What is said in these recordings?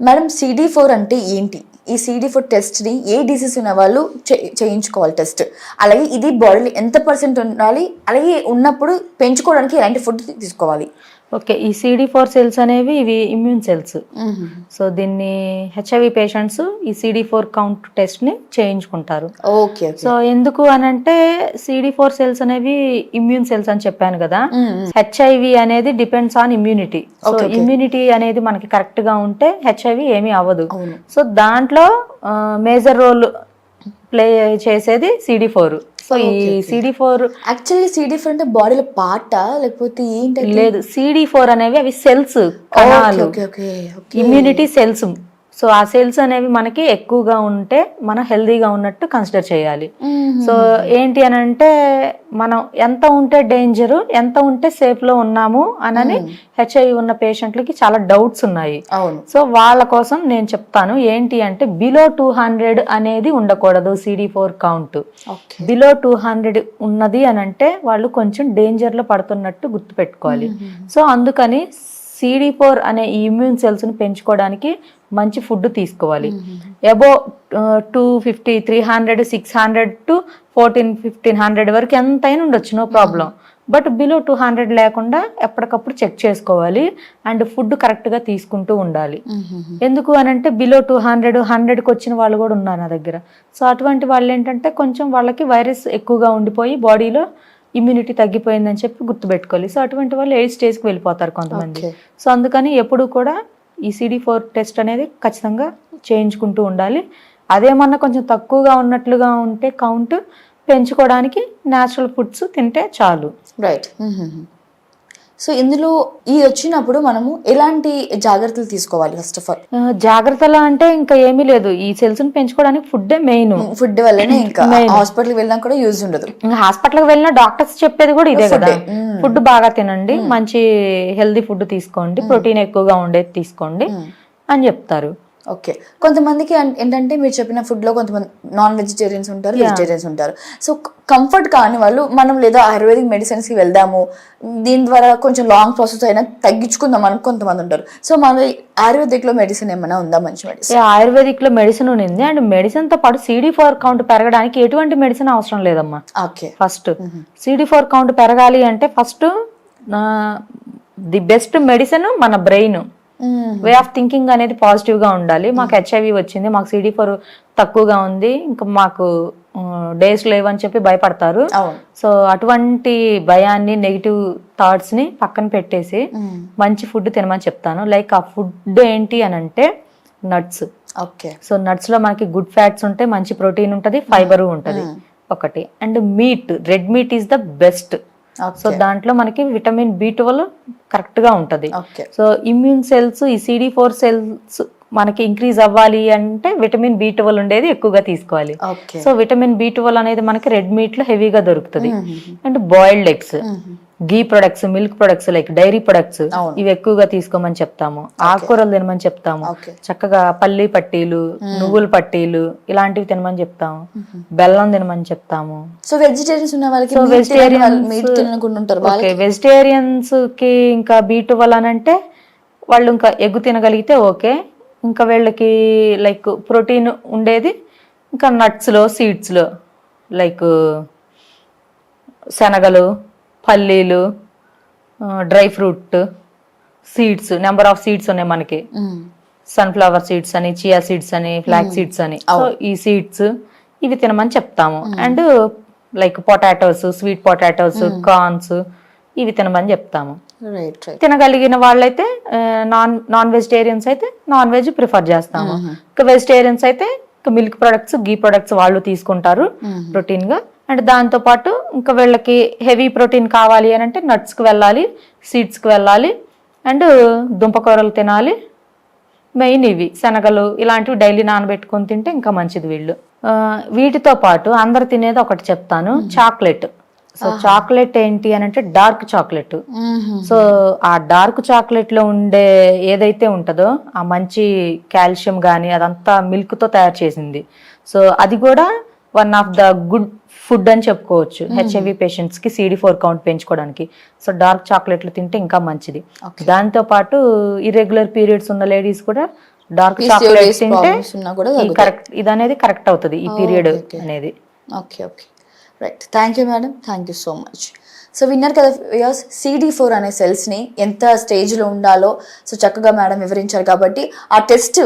Madam CD four అంటే ఏంటి? ఈ సిడి ఫోర్ టెస్ట్ని ఏ డిసీజ్ ఉన్న వాళ్ళు చేయించుకోవాలి టెస్ట్ అలాగే ఇది బాడీలో ఎంత పర్సెంట్ ఉండాలి అలాగే ఉన్నప్పుడు పెంచుకోవడానికి ఎలాంటి ఫుడ్ తీసుకోవాలి. ఓకే ఈ సిడి ఫోర్ సెల్స్ అనేవి ఇవి ఇమ్యూన్ సెల్స్ సో దీన్ని హెచ్ఐవి పేషెంట్స్ ఈ సిడి ఫోర్ కౌంట్ టెస్ట్ని చేయించుకుంటారు. ఓకే సో ఎందుకు అనంటే సిడి ఫోర్ సెల్స్ అనేవి ఇమ్యూన్ సెల్స్ అని చెప్పాను కదా. హెచ్ఐవి అనేది depends on immunity so. Immunity అనేది మనకి కరెక్ట్గా ఉంటే హెచ్ఐవి ఏమీ అవ్వదు. సో దాంట్లో మేజర్ రోల్ ప్లే చేసేది సిడి ఫోర్. సో ఈ. CD four actually CD four అంటే బాడీలో పార్ట లేకపోతే ఏంటి లేదు సిడి ఫోర్ అనేవి అవి సెల్స్ కణాలు. ఇమ్యూనిటీ సెల్స్ సో ఆ సెల్స్ అనేవి మనకి ఎక్కువగా ఉంటే మనం హెల్దీగా ఉన్నట్టు కన్సిడర్ చేయాలి. సో ఏంటి అని అంటే మనం ఎంత ఉంటే డేంజర్ ఎంత ఉంటే సేఫ్లో ఉన్నాము అనని హెచ్ఐవి ఉన్న పేషెంట్లకి చాలా డౌట్స్ ఉన్నాయి. అవును. సో వాళ్ళ కోసం నేను చెప్తాను ఏంటి అంటే బిలో టూ హండ్రెడ్ అనేది ఉండకూడదు CD four count below two hundred ఉన్నది అని అంటే వాళ్ళు కొంచెం danger లో పడుతున్నట్టు గుర్తుపెట్టుకోవాలి. సో అందుకని సిడి ఫోర్ అనే ఇమ్యూన్ సెల్స్ని పెంచుకోవడానికి మంచి ఫుడ్ తీసుకోవాలి. Above two fifty three hundred six hundred to fourteen fifteen hundred వరకు ఎంతైనా ఉండొచ్చు no problem but below two hundred లేకుండా ఎప్పటికప్పుడు చెక్ చేసుకోవాలి అండ్ ఫుడ్ కరెక్ట్గా తీసుకుంటూ ఉండాలి. ఎందుకు అని అంటే బిలో టూ హండ్రెడ్ హండ్రెడ్కి వచ్చిన వాళ్ళు కూడా ఉన్నారు నా దగ్గర. సో అటువంటి వాళ్ళు ఏంటంటే కొంచెం వాళ్ళకి వైరస్ ఎక్కువగా ఉండిపోయి బాడీలో ఇమ్యూనిటీ తగ్గిపోయిందని చెప్పి గుర్తుపెట్టుకోవాలి. సో అటువంటి వాళ్ళు ఎయిట్ స్టేజ్కి వెళ్ళిపోతారు కొంతమంది. సో అందుకని ఎప్పుడు కూడా ఈ సిడి ఫోర్ టెస్ట్ అనేది ఖచ్చితంగా చేయించుకుంటూ ఉండాలి. అదేమన్నా కొంచెం తక్కువగా ఉన్నట్లుగా ఉంటే కౌంట్ పెంచుకోవడానికి న్యాచురల్ ఫుడ్స్ తింటే చాలు. రైట్ సో ఇందులో ఈ వచ్చినప్పుడు మనము ఎలాంటి జాగ్రత్తలు తీసుకోవాలి ఫస్ట్ ఆఫ్ ఆల్ జాగ్రత్తలు అంటే ఇంకా ఏమీ లేదు. ఈ సెల్స్ని పెంచుకోవడానికి ఫుడ్డే మెయిన్ ఫుడ్ వల్లనే ఇంకా హాస్పిటల్కి వెళ్ళినా కూడా యూజ్ ఉండదు. ఇంకా హాస్పిటల్కి వెళ్ళిన డాక్టర్స్ చెప్పేది కూడా ఇదే కదా. ఫుడ్ బాగా తినండి మంచి హెల్దీ ఫుడ్ తీసుకోండి ప్రోటీన్ ఎక్కువగా ఉండేది తీసుకోండి అని చెప్తారు. ఓకే కొంతమందికి ఏంటంటే మీరు చెప్పిన ఫుడ్లో కొంతమంది నాన్ వెజిటేరియన్స్ ఉంటారు వెజిటేరియన్స్ ఉంటారు. సో కంఫర్ట్ కాని వాళ్ళు మనం లేదా ఆయుర్వేదిక్ మెడిసిన్స్కి వెళ్దాము దీని ద్వారా కొంచెం లాంగ్ ప్రాసెస్ అయినా తగ్గించుకుందాం అని కొంతమంది ఉంటారు. సో మన ఆయుర్వేదిక్లో మెడిసిన్ ఏమైనా ఉందా మంచి మెడిసిన్ ఈ ఆయుర్వేదిక్లో మెడిసిన్ ఉంది అండ్ మెడిసిన్తో పాటు సిడి ఫోర్ కౌంట్ పెరగడానికి ఎటువంటి మెడిసిన్ అవసరం లేదమ్మా. Okay first CD four count పెరగాలి అంటే ఫస్ట్ ది బెస్ట్ మెడిసిన్ మన బ్రెయిన్ వే ఆఫ్ థింకింగ్ అనేది పాజిటివ్గా ఉండాలి. మాకు హెచ్ఐవి వచ్చింది మాకు సిడి ఫోర్ తక్కువగా ఉంది ఇంకా మాకు డేస్ లేవని చెప్పి భయపడతారు. సో అటువంటి భయాన్ని నెగిటివ్ థాట్స్ని పక్కన పెట్టేసి మంచి ఫుడ్ తినమని చెప్తాను. లైక్ ఆ ఫుడ్ ఏంటి అని అంటే నట్స్ ఓకే సో నట్స్లో మనకి గుడ్ ఫ్యాట్స్ ఉంటాయి మంచి ప్రోటీన్ ఉంటుంది ఫైబర్ ఉంటుంది. ఒకటి. And meat red meat is the best so దాంట్లో మనకి విటమిన్ బి ట్వెల్వ్ కరెక్ట్గా ఉంటది సో ఇమ్యూన్ సెల్స్ ఈ సిడి ఫోర్ సెల్స్ మనకి ఇంక్రీజ్ అవ్వాలి అంటే విటమిన్ బి ట్వెల్వ్ ఉండేది ఎక్కువగా తీసుకోవాలి. సో విటమిన్ బి ట్వెల్వ్ అనేది మనకి రెడ్ మీట్లో హెవీగా దొరుకుతుంది. And boiled eggs. Ghee products milk products like dairy products. ఇవి ఎక్కువగా తీసుకోమని చెప్తాము. ఆకుకూరలు తినమని చెప్తాము. చక్కగా పల్లి పట్టీలు నువ్వుల పట్టీలు ఇలాంటివి తినమని చెప్తాము. బెల్లం తినమని చెప్తాము. సో వెజిటేరియన్స్ ఉన్న వాళ్ళకి వెజిటేరియన్స్ వెజిటేరియన్స్కి ఇంకా బీట్ అంటే వాళ్ళు ఇంకా ఎగ్గు తినగలిగితే ఓకే. ఇంకా వీళ్ళకి లైక్ ప్రోటీన్ ఉండేది. ఇంకా నట్స్లో సీడ్స్లో లైక్ శనగలు పల్లీలు dry fruit seeds number of seeds ఉన్నాయి మనకి. సన్ఫ్లవర్ సీడ్స్ అని చియా సీడ్స్ అని ఫ్లాక్ సీడ్స్ అని. సో ఈ సీడ్స్ ఇవి తినమని చెప్తాము. And like potatoes sweet potatoes corns ఇవి తినమని చెప్తాము. తినగలిగిన వాళ్ళైతే నాన్ నాన్ వెజిటేరియన్స్ అయితే నాన్ వెజ్ ప్రిఫర్ చేస్తాము. ఇంకా వెజిటేరియన్స్ అయితే మిల్క్ ప్రొడక్ట్స్ గీ ప్రొడక్ట్స్ వాళ్ళు తీసుకుంటారు ప్రోటీన్గా. అండ్ దాంతో పాటు ఇంకా వీళ్ళకి హెవీ ప్రోటీన్ కావాలి అని అంటే nuts కి వెళ్ళాలి seeds కి వెళ్ళాలి అండ్ దుంపకూరలు తినాలి. మెయిన్ ఇవి శనగలు ఇలాంటివి డైలీ నానబెట్టుకొని తింటే ఇంకా మంచిది వీళ్ళు. వీటితో పాటు అందరు తినేది ఒకటి చెప్తాను చాక్లెట్. సో చాక్లెట్ ఏంటి అని అంటే డార్క్ చాక్లెట్. సో ఆ డార్క్ చాక్లెట్లో ఉండే ఏదైతే ఉంటుందో ఆ మంచి కాల్షియం కానీ అదంతా మిల్క్తో తయారు చేసింది. సో అది కూడా one of the good food అని చెప్పుకోవచ్చు. హెచ్ఐవి పేషెంట్స్కి సిడి ఫోర్ కౌంట్ పెంచుకోవడానికి. సో డార్క్ చాక్లెట్లు తింటే ఇంకా మంచిది. దాంతో పాటు ఇర్రెగ్యులర్ పీరియడ్స్ ఉన్న లేడీస్ కూడా డార్క్ చాక్లెట్ తింటే. కరెక్ట్ ఇది అనేది కరెక్ట్ అవుతుంది ఈ పీరియడ్ అనేది. Okay okay right thank you madam thank you so much so విన్నారు కదా వ్యూయర్స్ సిడి ఫోర్ అనే సెల్స్ని ఎంత స్టేజ్లో ఉండాలో సో చక్కగా మేడం వివరించారు కాబట్టి ఆ టెస్ట్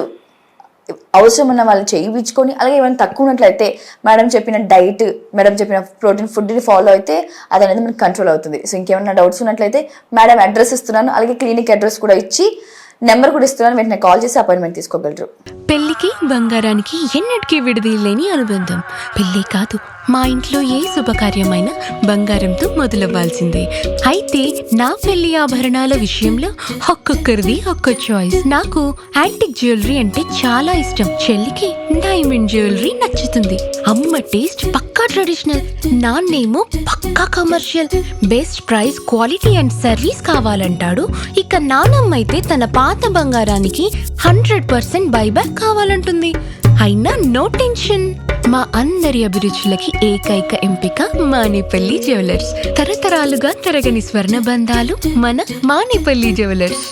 అవసరం ఉన్న వాళ్ళు చేయించుకొని అలాగే ఏమైనా తక్కువ ఉన్నట్లయితే మేడం చెప్పిన డైట్ మేడం చెప్పిన ప్రోటీన్ ఫుడ్ని ఫాలో అయితే అది అనేది మనకి కంట్రోల్ అవుతుంది. సో ఇంకేమైనా డౌట్స్ ఉన్నట్లయితే మేడం అడ్రస్ ఇస్తున్నాను అలాగే క్లినిక్ అడ్రస్ కూడా ఇచ్చి నెంబర్ కూడా ఇస్తున్నాను వెంటనే కాల్ చేసి అపాయింట్మెంట్ తీసుకోగలరు. పెళ్ళికి బంగారానికి ఎన్నటికీ విడదీయలేని అనుబంధం. పెళ్ళి కాదు మా ఇంట్లో ఏ శుభకార్యమైనా బంగారంతో మొదలవ్వాల్సిందే. అయితే నా పెళ్ళి ఆభరణాల విషయంలో ఒక్కొక్కరిది ఒక్క చాయిస్ నాకు యాంటిక్ జ్యువెలరీ అంటే చాలా ఇష్టం. చెల్లికి డైమండ్ జ్యువెలరీ నచ్చుతుంది. అమ్మ టేస్ట్ పక్క ట్రెడిషనల్ నాన్నేమో పక్కా commercial best price quality and service కావాలంటాడు. ఇక నానమ్మ అయితే తన పాత బంగారానికి హండ్రెడ్ పర్సెంట్ బైబ్యాక్ కావాలంటుంది. అయినా నో టెన్షన్ మా అందరి అభిరుచులకి ఏకైక ఎంపిక మానేపల్లి జ్యువెలర్స్. తరతరాలుగా తరగని స్వర్ణ బంధాలు మన మానేపల్లి జ్యువెలర్స్.